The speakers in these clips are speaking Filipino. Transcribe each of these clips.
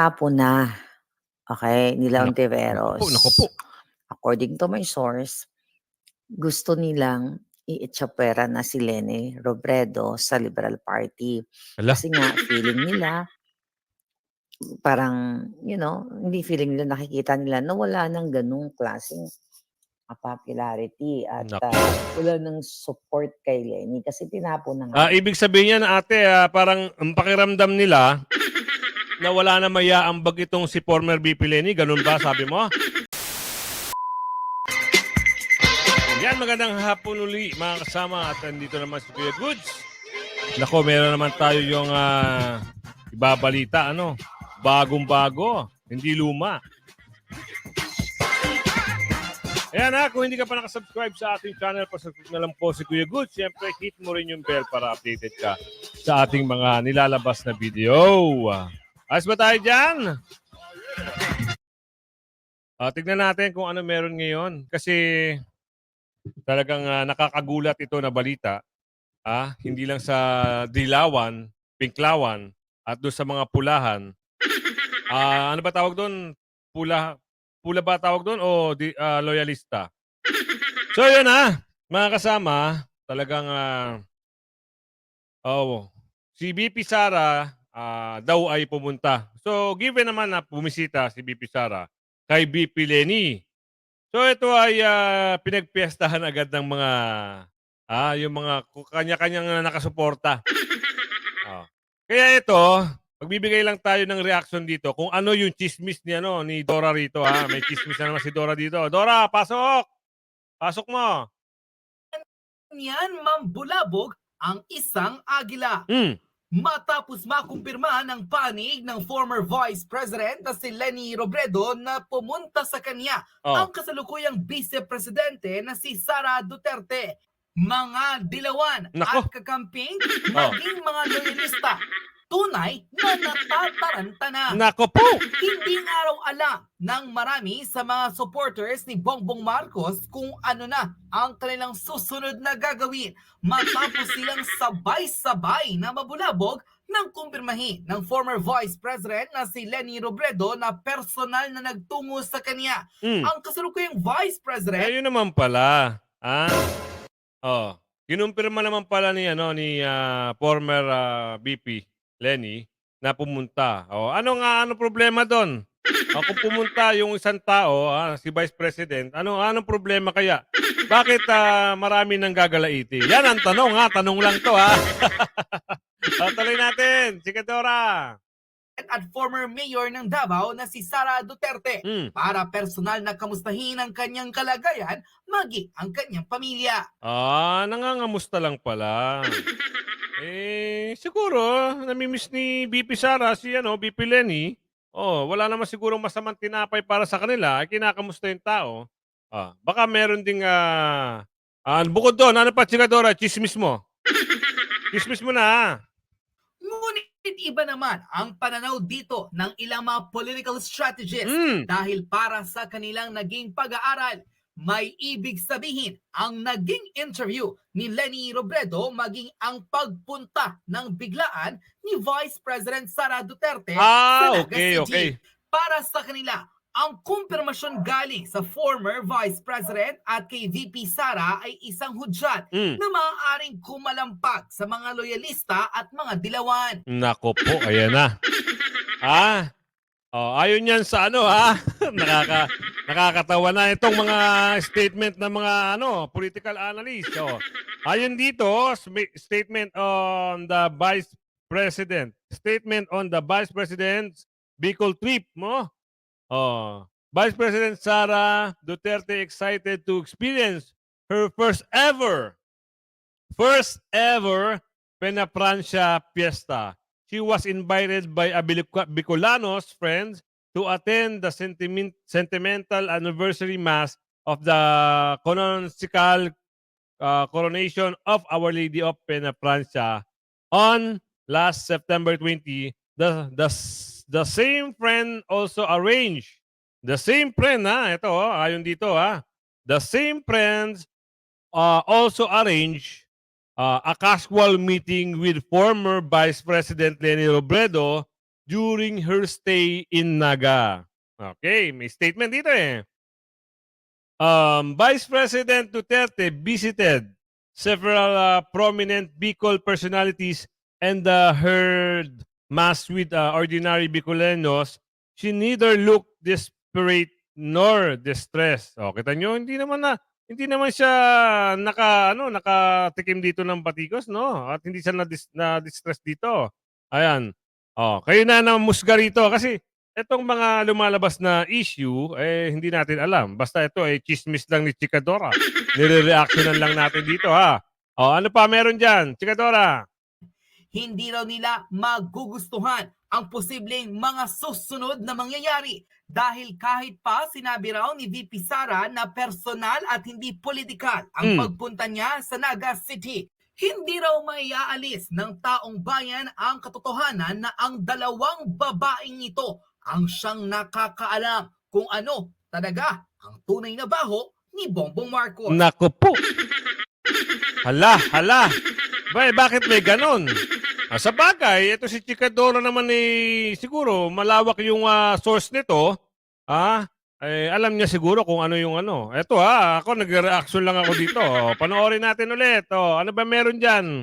Hapon na, okey, nila Nak naku po, Ontiveros. naku po. According to my source, gusto nilang i-itchapwera na si Leni Robredo sa Liberal Party. Hala. Kasi nga feeling nila parang, you know, hindi feeling nila, nakikita nila na wala ng gano'ng klaseng, ah, popularity at, Naku. ah, wala ng support kay Leni kasi tinapon na nga. Ah, ibig sabihin niyan ate, ah, parang ang pakiramdam nila na wala na maiaambag itong si former VP Leni, gano'n ba sabi mo? Yan, magandang hapon uli mga kasama at nandito naman si Kuya Goods. Nako, meron naman tayo yung ah, ibabalita, ano, bagong-bago, hindi luma. Ayan ha, kung hindi ka pa nakasubscribe sa ating channel, pasubscribe na lang po si Kuya Good. Siyempre, hit mo rin yung bell para updated ka sa ating mga nilalabas na video. Ayos ba tayo dyan? Ah, tignan natin kung ano meron ngayon. Kasi talagang ah, nakakagulat ito na balita. Ah, hindi lang sa Dilawan, Pinklawan, at doon sa mga pulahan. Ah, ano ba tawag doon? Pula, pula ba tawag doon o di, ah, loyalista? So yun ah, mga kasama, talagang ah, oh, si BP Sara ah, daw ay pumunta. So given naman na bumisita si BP Sara kay BP Lenny. So ito ay ah, pinagpiestahan agad ng mga ah, yung mga kanya-kanyang nakasuporta. Oh. Kaya ito, magbibigay lang tayo ng reaction dito kung ano yung chismis ni ano ni Dora rito ha. May chismis na naman si Dora dito. Dora, pasok. Pasok mo. Niyan mambulabog ang isang agila. Hmm. Matapos makumpirma ng panig ng former Vice President na si Lenny Robredo na pumunta sa kanya Oh. ang kasalukuyang Vice Presidente na si Sara Duterte. Mga dilawan Nako. at kakamping, Oh. maging mga loyalista. Tunay na natataranta na. Nako po. Hindi nga raw alam ng marami sa mga supporters ni Bongbong Marcos kung ano na ang kanilang susunod na gagawin matapos silang sabay-sabay na mabulabog ng kumpirmahin ng former Vice President na si Lenny Robredo na personal na nagtungo sa kanya. Hmm. Ang kasalukuyang Vice President Ayun naman pala. Ah. Oh. Kinumpirma naman pala ni ano ni ah, former ah, BP Lenny na pumunta. Oh, ano nga ano problema doon? Kung pumunta yung isang tao, ah, si Vice President, ano anong problema kaya? Bakit ah, marami nang gagalaiti? Yan ang tanong ha, tanong lang to ha. oh, tuloy natin, si Dora. at former mayor ng Davao na si Sara Duterte Hmm. para personal na kamustahin ang kanyang kalagayan maging ang kanyang pamilya. Ah, nangangamusta lang pala. eh, siguro, namimiss ni BP Sara si ano, BP Lenny. Oh, wala naman siguro masamang tinapay para sa kanila. Ay, kinakamusta yung tao. Ah, baka meron ding, ah, ah, bukod doon, ano pa, Chigadora, chismis mo. chismis mo na, ah. Ngunit iba naman ang pananaw dito ng ilang mga political strategists Mm. dahil para sa kanilang naging pag-aaral, may ibig sabihin ang naging interview ni Lenny Robredo maging ang pagpunta ng biglaan ni Vice President Sara Duterte Ah, sa okay, okay. Para sa kanila, ang kumpirmasyon galing sa former Vice President at kay VP Sara ay isang hudyat Mm. na maaaring kumalampag sa mga loyalista at mga dilawan. Nako po, ayan na. Ah, oh, ayon yan sa ano ha. Nakaka nakakatawa na itong mga statement ng mga ano, political analyst. Oh. Ayon dito, statement on the Vice President. Statement on the Vice President's Bicol trip mo. Oh. Vice President Sara Duterte excited to experience her first ever first ever Penaprancia Fiesta. She was invited by a Bicolanos friends to attend the sentiment, sentimental anniversary mass of the canonical uh, coronation of Our Lady of Penaprancia on last September 20. The, the, the same friend also arranged, the same friend ha, ito oh, ayon dito ha, the same friends uh, also arranged uh, a casual meeting with former Vice President Lenny Robredo during her stay in Naga. Okay, may statement dito eh. Um, Vice President Duterte visited several uh, prominent Bicol personalities and uh, heard mass with uh, ordinary Bicolenos. She neither looked desperate nor distressed. O, kita nyo, hindi naman na hindi naman siya naka ano nakatikim dito ng batikos no? At hindi siya na, na distress dito. Ayan. Oh kayo na na musga rito. Kasi etong mga lumalabas na issue eh hindi natin alam. Basta ito ay chismis lang ni Chikadora. Nire-reactionan lang natin dito ha? Oh ano pa meron diyan Chikadora? Hindi raw nila magugustuhan ang posibleng mga susunod na mangyayari dahil kahit pa sinabi raw ni VP Sara na personal at hindi politikal ang Mm. pagpunta niya sa Naga City. Hindi raw maiaalis ng taong bayan ang katotohanan na ang dalawang babaeng ito ang siyang nakakaalam kung ano talaga ang tunay na baho ni Bongbong Marcos. Nako po. Hala, hala. Bay, bakit may ganon? Ah, sa bagay, ito si Chikadora naman eh, siguro malawak yung ah, source nito. Ah, eh, alam niya siguro kung ano yung ano. Ito ha, ako nagre-reaction lang ako dito. Oh, panoorin natin ulit. Oh, ano ba meron diyan?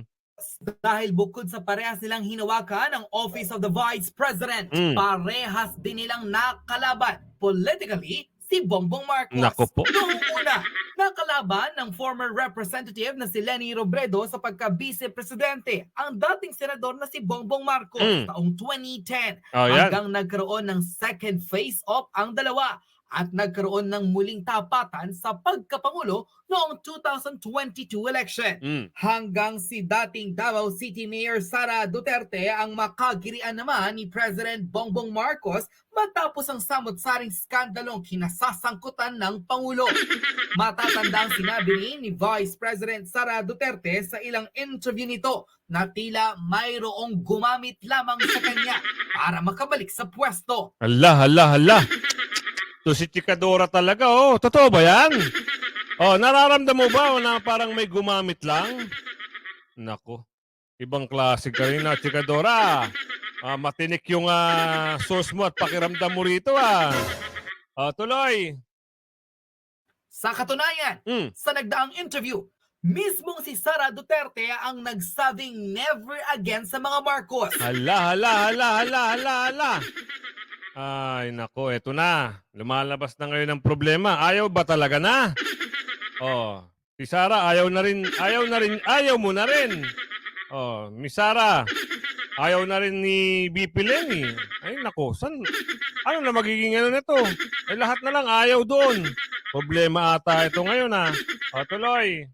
Dahil bukod sa parehas nilang hinawakan ang Office of the Vice President, Mm. parehas din nilang nakalaban politically si Bongbong Marcos. Nako po. Noong una, nakalaban ng former representative na si Lenny Robredo sa pagka-vice-presidente ang dating senador na si Bongbong Marcos Mm. taong 2010 Oh, yan. hanggang nagkaroon ng second face-off ang dalawa at nagkaroon ng muling tapatan sa pagkapangulo noong 2022 election Mm. hanggang si dating Davao City Mayor Sara Duterte ang makagirian naman ni President Bongbong Marcos matapos ang samot-saring skandalong kinasasangkutan ng Pangulo. Matatanda ang sinabi ni Vice President Sara Duterte sa ilang interview nito na tila mayroong gumamit lamang sa kanya para makabalik sa pwesto. Hala, hala, hala. To si Chikadora talaga, oh. Totoo ba yan? Oh, nararamdam mo ba oh, na parang may gumamit lang? Nako. Ibang klase ka rin na, Chikadora. Ah, matinik yung ah, source mo at pakiramdam mo rito, ah. Ah, tuloy. Sa katunayan, Mm. sa nagdaang interview, mismong si Sara Duterte ang nagsabing never again sa mga Marcos. Hala, hala, hala, hala, hala, hala. Ay, nako, eto na. Lumalabas na ngayon ang problema. Ayaw ba talaga na? Oh, si Sara ayaw na rin, ayaw na rin, ayaw mo na rin. Oh, Miss Sara, ayaw na rin ni BP Lenny. Ay, nako, san, ano na magiging ano nito? Eh, lahat na lang ayaw doon. Problema ata ito ngayon, ha. O, tuloy.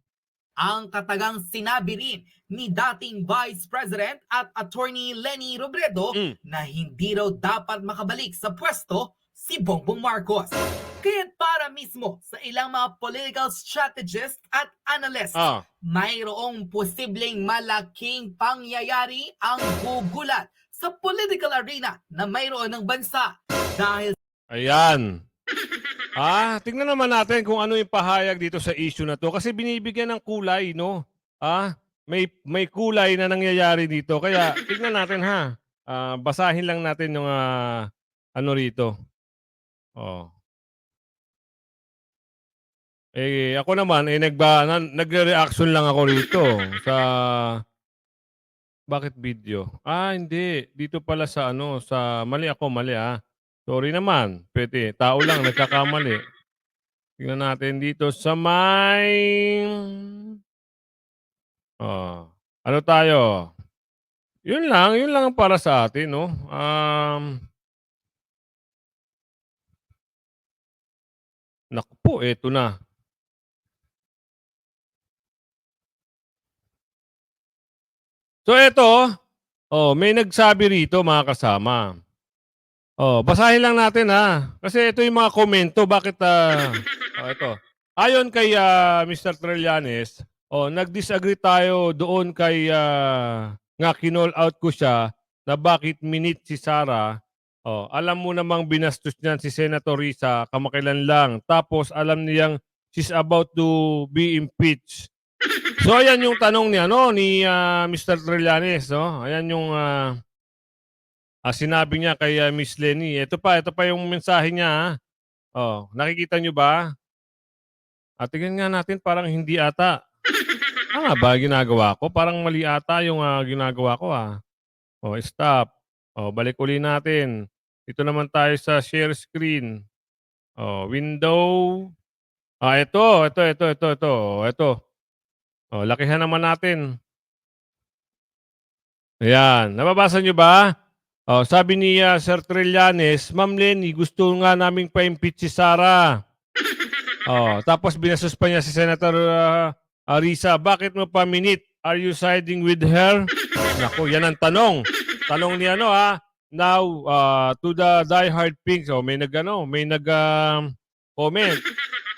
Ang katagang sinabi rin ni dating Vice President at Attorney Lenny Robredo Mm. na hindi raw dapat makabalik sa pwesto si Bongbong Marcos. Kaya para mismo sa ilang mga political strategists at analysts, Ah, mayroong posibleng malaking pangyayari ang gugulat sa political arena na mayroon ng bansa dahil Ayan. Ah, tingnan naman natin kung ano yung pahayag dito sa issue na to kasi binibigyan ng kulay, no? Ah, may may kulay na nangyayari dito. Kaya tingnan natin ha. Ah, basahin lang natin yung ah, ano rito. Oh. Eh ako naman eh nagba na, nagre-reaction lang ako rito sa Bakit video? Ah, hindi. Dito pala sa ano, sa mali ako, mali ah. Sorry naman. Pwede. Tao lang, nagkakamali. Tingnan natin dito sa may... Oh. Ano tayo? Yun lang. Yun lang ang para sa atin, no? Um, Naku po, eto na. So eto, oh, may nagsabi rito mga kasama. Oh, basahin lang natin ha. Kasi ito yung mga komento bakit ah oh, ito. Ayon kay ah, Mr. Trillanes, oh, nag-disagree tayo doon kay ah, nga kinol out ko siya na bakit minute si Sara. Oh, alam mo namang binastos niyan si Senator Risa kamakailan lang. Tapos alam niyang she's about to be impeached. So ayan yung tanong ni ano ni ah, Mr. Trillanes, no? Ayan yung ah, ah, sinabi niya kay ah, Miss Lenny. Ito pa, ito pa yung mensahe niya. ha. Oh, nakikita niyo ba? At tingnan nga natin parang hindi ata. Ah, ba ginagawa ko? Parang mali ata yung ah, ginagawa ko ah. Oh, stop. Oh, balik uli natin. Dito naman tayo sa share screen. Oh, window. Ah, ito, ito, ito, ito, ito. Oh, ito. Oh, lakihan naman natin. Ayan, nababasa niyo ba? Oh, sabi ni ah, Sir Trillanes, Ma'am Lenny, gusto nga naming pa-impeach si Sara. Oh, tapos binastos pa niya si Senator ah, Arisa, bakit mo pa minute? Are you siding with her? Naku, yan ang tanong. Tanong ni ano ha. Now, uh, to the diehard pinks, oh, may nag ano, may nag um, comment.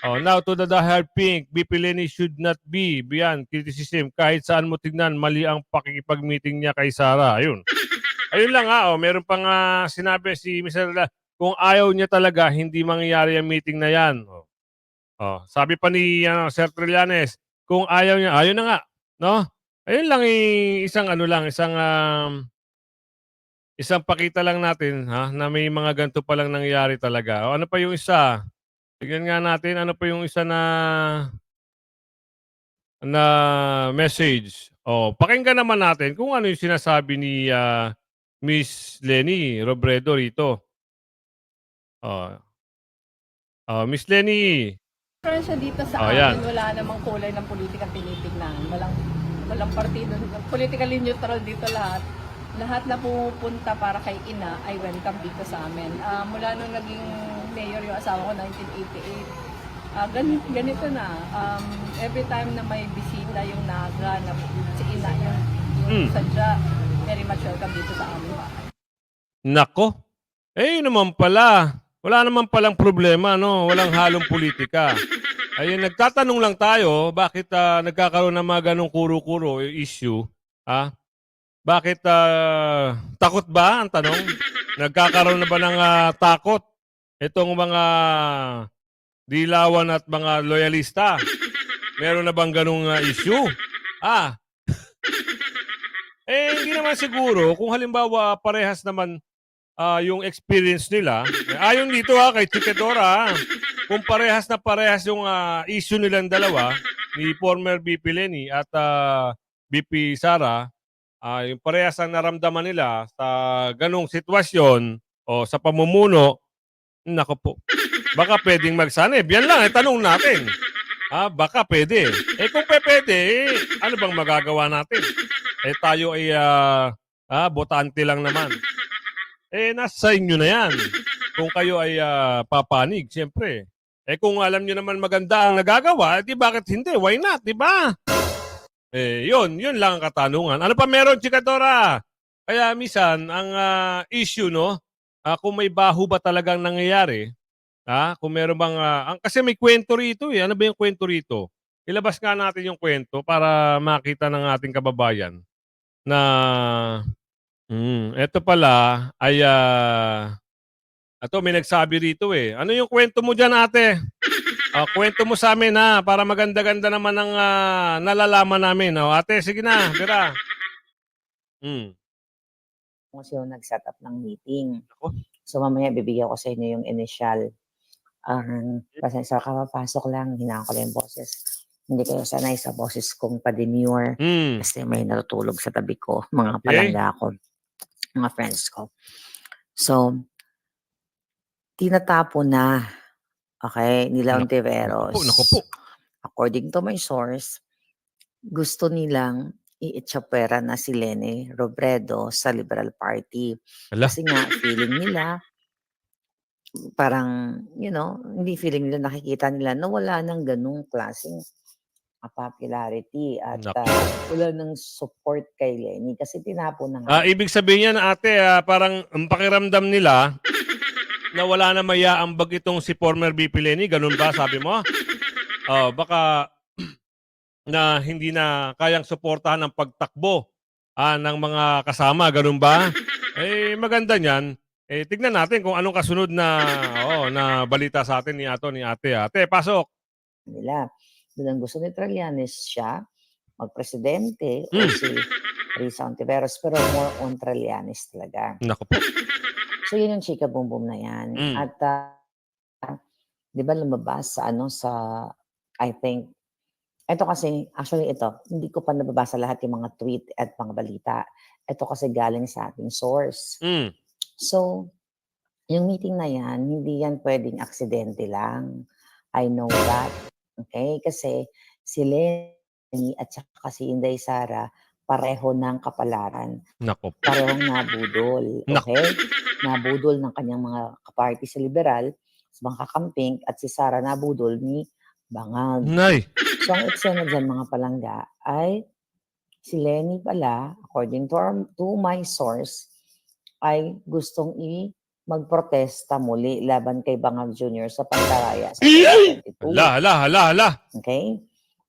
Oh, now to the diehard pink, BP Lenny should not be beyond criticism. Kahit saan mo tignan, mali ang pakikipag-meeting niya kay Sara. Ayun. Ayun lang ha, oh, meron pang ah, sinabi si Mr. La, kung ayaw niya talaga, hindi mangyayari ang meeting na yan. Oh. Oh, sabi pa ni ano, Sir Trillanes, kung ayaw niya, ayun na nga, no? Ayun lang eh, isang ano lang, isang um, isang pakita lang natin ha na may mga ganito pa lang nangyayari talaga. O, ano pa yung isa? Tignan nga natin ano pa yung isa na na message. Oh, pakinggan naman natin kung ano yung sinasabi ni ah, Miss Lenny Robredo rito. Oh. Oh, Miss Lenny. Siya dito sa Oh, amin, wala namang kulay ng politika tinitignan. Walang, walang partido. Politically neutral dito lahat. Lahat na pumupunta para kay ina ay welcome dito sa amin. Ah, mula nung naging mayor yung asawa ko, 1988, ah, ganito, ganito na. Um, every time na may bisita yung naga, na si ina yung, yung Hmm. sadya, very much welcome dito sa amin. Nako. Eh, naman pala. Wala naman palang problema, no? Walang halong politika. Ayun, nagtatanong lang tayo, bakit ah, nagkakaroon ng mga ganong kuro-kuro issue? Ha? Bakit ah, takot ba ang tanong? Nagkakaroon na ba ng ah, takot itong mga dilawan at mga loyalista? Meron na bang ganong ah, issue? Ah, eh, hindi naman siguro kung halimbawa parehas naman ah, yung experience nila. Ayon dito ha, kay Chikadora, kung parehas na parehas yung ah, issue nilang dalawa, ni former BP Lenny at ah, BP Sara, ah, yung parehas ang naramdaman nila sa ganong sitwasyon o sa pamumuno, nako po, baka pwedeng magsanib. Yan lang, eh, tanong natin. Ah, baka pwede. Eh kung pwede, eh, ano bang magagawa natin? Eh tayo ay ah, ah, botante lang naman. Eh nasa inyo na yan. Kung kayo ay ah, papanig, siyempre. Eh kung alam niyo naman maganda ang nagagawa, di bakit hindi? Why not, di ba? Eh yun, yun lang ang katanungan. Ano pa meron, Chikadora? Kaya misan, ang ah, issue, no? ah, kung may baho ba talagang nangyayari, ah, kung meron bang, ah, ang, kasi may kwento rito eh. Ano ba yung kwento rito? Ilabas nga natin yung kwento para makita ng ating kababayan na mm, eto pala ay ah, ato may nagsabi rito eh. Ano yung kwento mo diyan, ate? Ah, kwento mo sa amin ha para maganda-ganda naman ang ah, nalalaman namin. Oh, ate, sige na, Bira. Mm. kasi yung nag-set up ng meeting. Ako. So mamaya bibigyan ko sa inyo yung initial. Um, kasi sa kapapasok lang, hinaan ko lang yung boses. Hindi kayo sanay sa boses kong pa-demure Mm. kasi may natutulog sa tabi ko, mga Okay. palangga ko, mga friends ko. So, tinatapo na, okay, nila Ontiveros. Naku po, naku po. According to my source, gusto nilang i-itsapwera na si Lene Robredo sa Liberal Party. Ala. Kasi nga, feeling nila, parang, you know, hindi feeling nila, nakikita nila na wala nang ganung klaseng popularity at ah, wala nang support kay Lenny kasi tinapo na nga. Ah, ibig sabihin yan, ate, ah, parang ang pakiramdam nila na wala na mayaambag itong si former BP Lenny. Ganun ba, sabi mo? Oh, baka na hindi na kayang suportahan ang pagtakbo ah, ng mga kasama. Ganun ba? Eh, maganda niyan. Eh, tignan natin kung anong kasunod na, oh, na balita sa atin ni ato ni ate. Ate, pasok. nila. Ang gusto ni Trillanes siya, magpresidente o Mm. si Risa Ontiveros, pero more on Trillanes talaga. Nako po. So yun yung chika boom boom na yan. Mm. At ah, 'di ba lumabas sa ano sa I think ito kasi actually ito hindi ko pa nababasa lahat yung mga tweet at mga balita. Ito kasi galing sa ating source. Mm. So yung meeting na yan, hindi yan pwedeng aksidente lang. I know that. Okay? Kasi si Lenny at saka si Inday Sara pareho ng kapalaran Nako parehong nabudol. Nako. Okay? Nabudol ng kanyang mga kaparty sa liberal, sa mga kakamping, at si Sara nabudol ni Bangag. Nay. So, ang eksena dyan, mga palangga, ay si Lenny pala, according to, our- to my source, ay gustong i magprotesta muli laban kay Bangag Jr. sa pandaraya sa 2022. Hala, hala, hala, hala. Okay?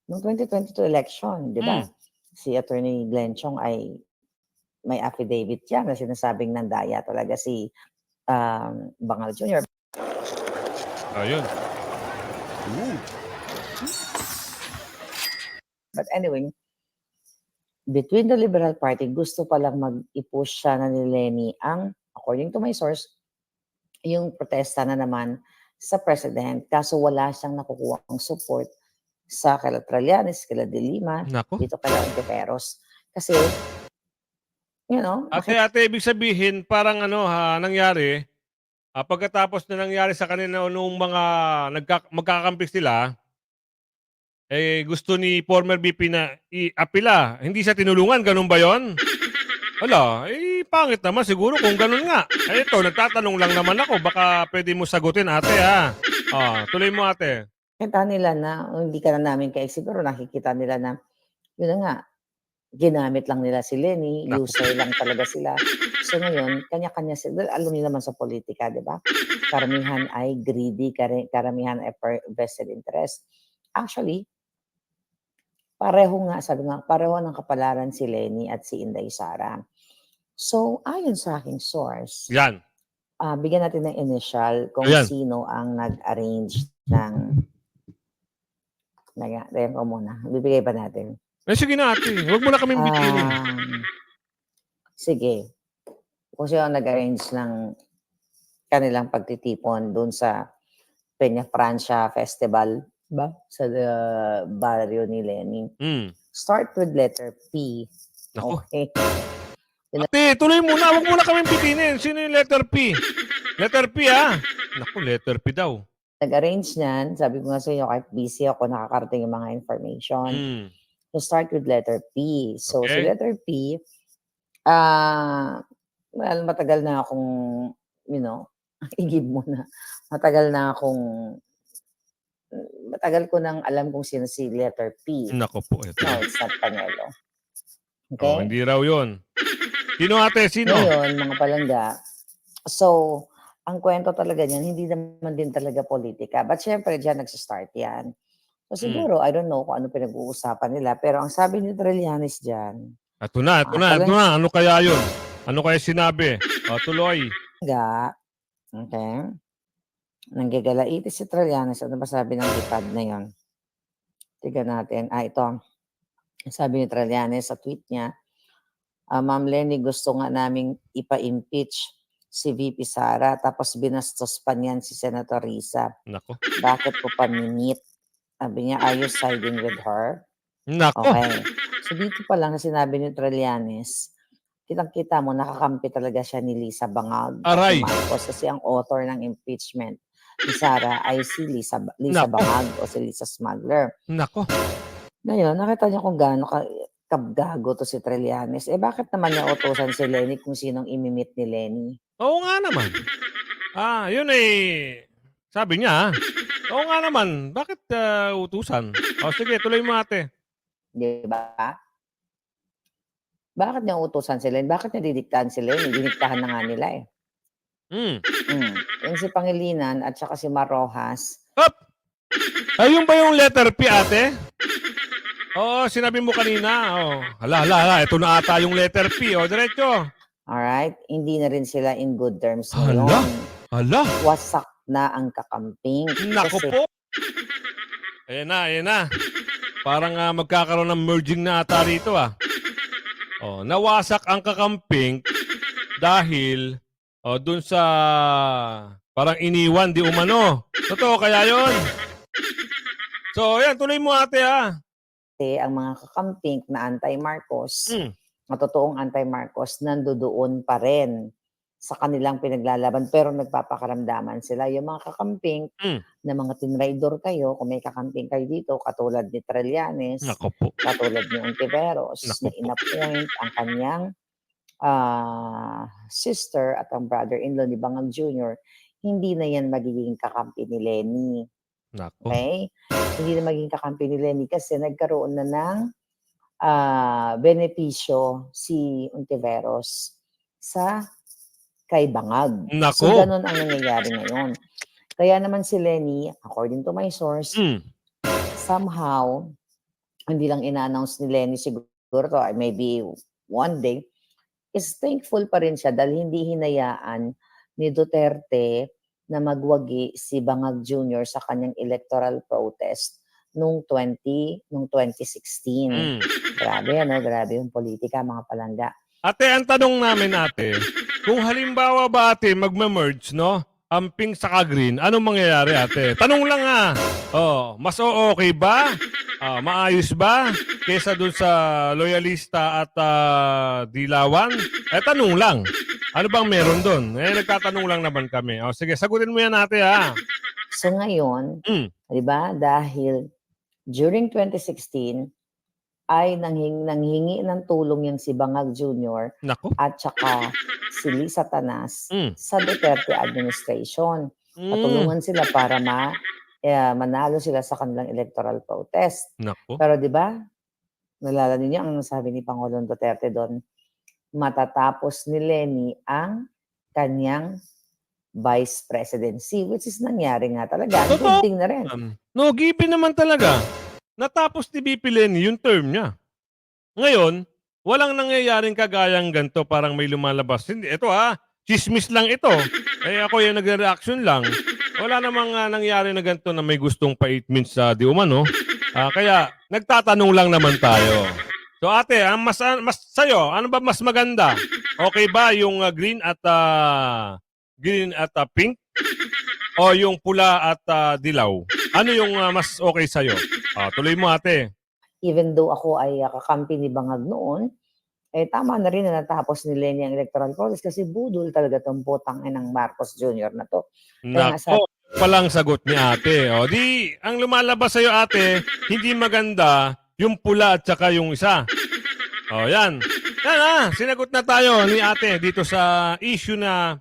Noong 2022 election, di ba? Mm. Si Attorney Glenn Chong ay may affidavit yan na sinasabing nandaya talaga si um, Bangal Jr. Ayun. But anyway, between the Liberal Party, gusto palang mag-i-push siya na ni Lenny ang, according to my source, yung protesta na naman sa president. Kaso wala siyang nakukuha ang support sa kala Trillanes, kala De Lima, Nako. dito kala Ontiveros. Kasi, you know, Ate, ate, ibig sabihin, parang ano ha, nangyari, ah, pagkatapos na nangyari sa kanila noong mga nagka, magkakampi sila, eh, gusto ni former BP na i-apila. Hindi siya tinulungan, ganun ba yon? Wala, eh, pangit naman siguro kung ganun nga. Eh, ito, nagtatanong lang naman ako. Baka pwede mo sagutin, ate, ha? Ah, tuloy mo, ate. Kita nila na, oh, hindi ka na namin kay siguro nakikita nila na, yun na nga, ginamit lang nila si Lenny, Naku. user lang talaga sila. So ngayon, kanya-kanya sila, dahil alam niyo naman sa politika, di ba? Karamihan ay greedy, kar- karamihan ay per- vested interest. Actually, pareho nga, sabi nga, pareho ng kapalaran si Lenny at si Inday Sara. So, ayon sa aking source, Yan. ah bigyan natin ng initial kung Ayan. sino ang nag-arrange ng Naga, ko muna. Bibigay ba natin? Eh, sige na, ate. Huwag mo na kaming bitinin. Um, sige. Kung sino ang nag-arrange ng kanilang pagtitipon doon sa Peña Francia Festival ba? Sa uh, barrio ni Lenny. Hmm. Start with letter P. Nako. Okay. Ate, tuloy muna. Huwag mo na kaming bitinin. Sino yung letter P? Letter P, ha? Naku, letter P daw. Nag-arrange niyan. Sabi ko nga sa inyo, kahit busy ako, nakakarating yung mga information. Hmm. to start with letter P. So, sa Okay. letter P, ah, well, matagal na akong, you know, i-give mo na. Matagal na akong, matagal ko nang alam kung sino si letter P. Nako po, ito. No, it's not Panelo. Oh, Okay? hindi raw yun. Sino ate? Sino? Ngayon, mga palangga, so, ang kwento talaga niyan, hindi naman din talaga politika. But syempre, diyan nagsistart yan. So, siguro, I don't know kung ano pinag-uusapan nila. Pero ang sabi ni Trillanes diyan, Ito na, ito Ah, na, ito talaga- na. Ano kaya yun? Ano kaya sinabi? O, tuloy. Ga, okay, nanggagalaiti si Trillanes. Ano ba sabi ng hipad na yon? Tignan natin. Ah, ito. Sabi ni Trillanes sa tweet niya, ah, Ma'am Lenny, gusto nga naming ipa-impeach si VP Sara tapos binastos pa niyan si Senator Risa. Nako. Bakit po paminit? Sabi niya, are you siding with her? Nako. Okay. So dito pa lang na sinabi ni Trillanes, kitang-kita mo, nakakampi talaga siya ni Lisa Bangag. Aray. Marcos kasi ang author ng impeachment ni Sara ay si Lisa, Lisa Nako. Bangag o si Lisa Smuggler. Nako. Ngayon, nakita niya kung gaano ka, kabgago to si Trillanes. Eh bakit naman niya utusan si Lenny kung sinong imimit ni Lenny? Oo nga naman. Ah, yun eh. Sabi niya, ah. Oo nga naman. Bakit ah, utusan? O sige, tuloy mo ate. Di ba? Bakit niya utusan si Lenny? Bakit niya didiktahan si Lenny? Diniktahan na nga nila eh. Hmm. Mm. Yung si Pangilinan at saka si Marojas, Up! Ayun ba yung letter P ate? Oo, sinabi mo kanina. Oh. Hala, hala, hala. Ito na ata yung letter P. O, diretso. alright, hindi na rin sila in good terms Hala. ngayon. Hala. Wasak na ang kakamping. Nako Kasi po. Ayan na, ayan na. Parang ah, magkakaroon ng merging na ata rito ah. Oh, nawasak ang kakamping dahil oh, dun sa parang iniwan di umano. Totoo kaya yon. So, yan, tuloy mo ate ha. Kasi ang mga kakamping na anti-Marcos, Mm. na totoong anti-Marcos, nandoon pa rin sa kanilang pinaglalaban pero nagpapakaramdaman sila. Yung mga kakamping Mm. na mga tinraidor kayo, kung may kakamping kayo dito, katulad ni Trillanes, katulad ni Ontiveros, na po. inappoint ang kanyang ah, sister at ang brother-in-law ni Bangang Jr., hindi na yan magiging kakampi ni Lenny. Nako. Okay? Hindi na maging kakampi ni Lenny kasi nagkaroon na ng ah, benepisyo si Ontiveros sa kay Bangag. So, Nako. ganun ang nangyayari ngayon. Kaya naman si Lenny, according to my source, Mm. somehow, hindi lang ina-announce ni Lenny siguro to, maybe one day, is thankful pa rin siya dahil hindi hinayaan ni Duterte na magwagi si Bangag Jr. sa kanyang electoral protest nung 20, nung 2016. Mm. Grabe, ano? Grabe yung politika, mga palangga. Ate, ang tanong namin ate, kung halimbawa ba ate magme-merge, no? Ang pink saka green, anong mangyayari ate? Tanong lang ah. Oh, mas okay ba? Ah, maayos ba? Kesa dun sa loyalista at ah, dilawan? Eh, tanong lang. Ano bang meron dun? Eh, nagtatanong lang naman kami. Oh, sige, sagutin mo yan ate ha. So ngayon, Mm. di ba, dahil during 2016, ay nanghingi, nanghingi ng tulong yung si Bangag Jr. Nako. at saka si Lisa Tanas Mm. sa Duterte administration. Mm. Patulungan sila para ma eh, manalo sila sa kanilang electoral protest. Nako. Pero di ba, nalala ninyo ang sabi ni Pangulong Duterte doon, matatapos ni Lenny ang kanyang vice presidency, which is nangyari nga talaga. Ang Totoo. Good thing na rin. Um, no, given naman talaga. Natapos ni BP Lenny yung term niya. Ngayon, walang nangyayaring kagayang ganito parang may lumalabas. Hindi, ito ha, chismis lang ito. eh ako yung nagre-reaction lang. Wala namang ah, nangyari na ganito na may gustong pa-8 sa di umano. Ah, kaya nagtatanong lang naman tayo. So ate, ang mas, ah, mas sa'yo, ano ba mas maganda? Okay ba yung ah, green at ah, green at ah, pink? O yung pula at ah, dilaw? Ano yung ah, mas okay sa'yo? Ah, tuloy mo ate. Even though ako ay uh, kakampi ni Bangag noon, eh tama na rin na natapos ni Lenny ang electoral protest kasi budol talaga tong putang ng Marcos Jr. na to. Kaya Nako, palang sagot ni ate. O di, ang lumalabas sa'yo ate, hindi maganda yung pula at saka yung isa. O yan. Yan ah, sinagot na tayo ni ate dito sa issue na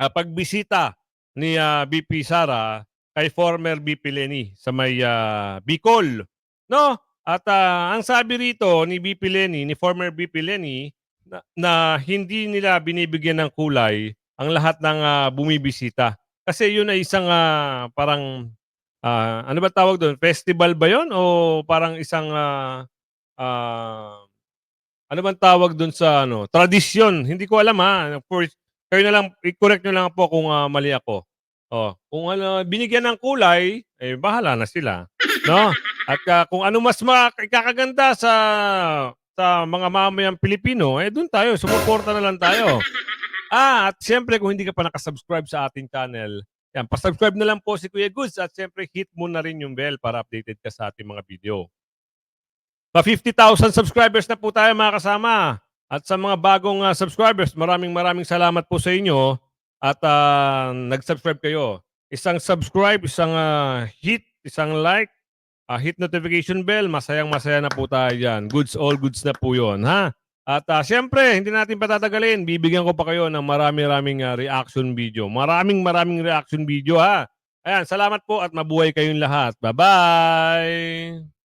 ah, pagbisita ni ah, BP Sara kay former BP Lenny sa may ah, Bicol. No? At ah, ang sabi rito ni BP Lenny, ni former BP Lenny, na, na hindi nila binibigyan ng kulay ang lahat ng ah, bumibisita. Kasi yun ay isang ah, parang ah, ano ba tawag doon? Festival ba 'yon o parang isang ah, ah, ano bang tawag doon sa ano, tradisyon? Hindi ko alam ha. For, kayo na lang i-correct niyo lang po kung ah, mali ako. Oh, kung ano binigyan ng kulay, eh bahala na sila, no? At ah, kung ano mas makakaganda sa sa mga mamayang Pilipino, eh doon tayo, sumuporta na lang tayo. Ah, at siyempre kung hindi ka pa nakasubscribe sa ating channel, yan, pasubscribe na lang po si Kuya Goods at siyempre hit mo na rin yung bell para updated ka sa ating mga video. Pa 50,000 subscribers na po tayo mga kasama. At sa mga bagong ah, subscribers, maraming maraming salamat po sa inyo at ah, nag-subscribe kayo. Isang subscribe, isang ah, hit, isang like, ah, hit notification bell, masayang masaya na po tayo dyan. Goods, all goods na po yon ha? At uh, siyempre, hindi natin patatagalin. Bibigyan ko pa kayo ng marami-raming ah, reaction video. Maraming maraming reaction video ha. Ayan, salamat po at mabuhay kayong lahat. Bye-bye!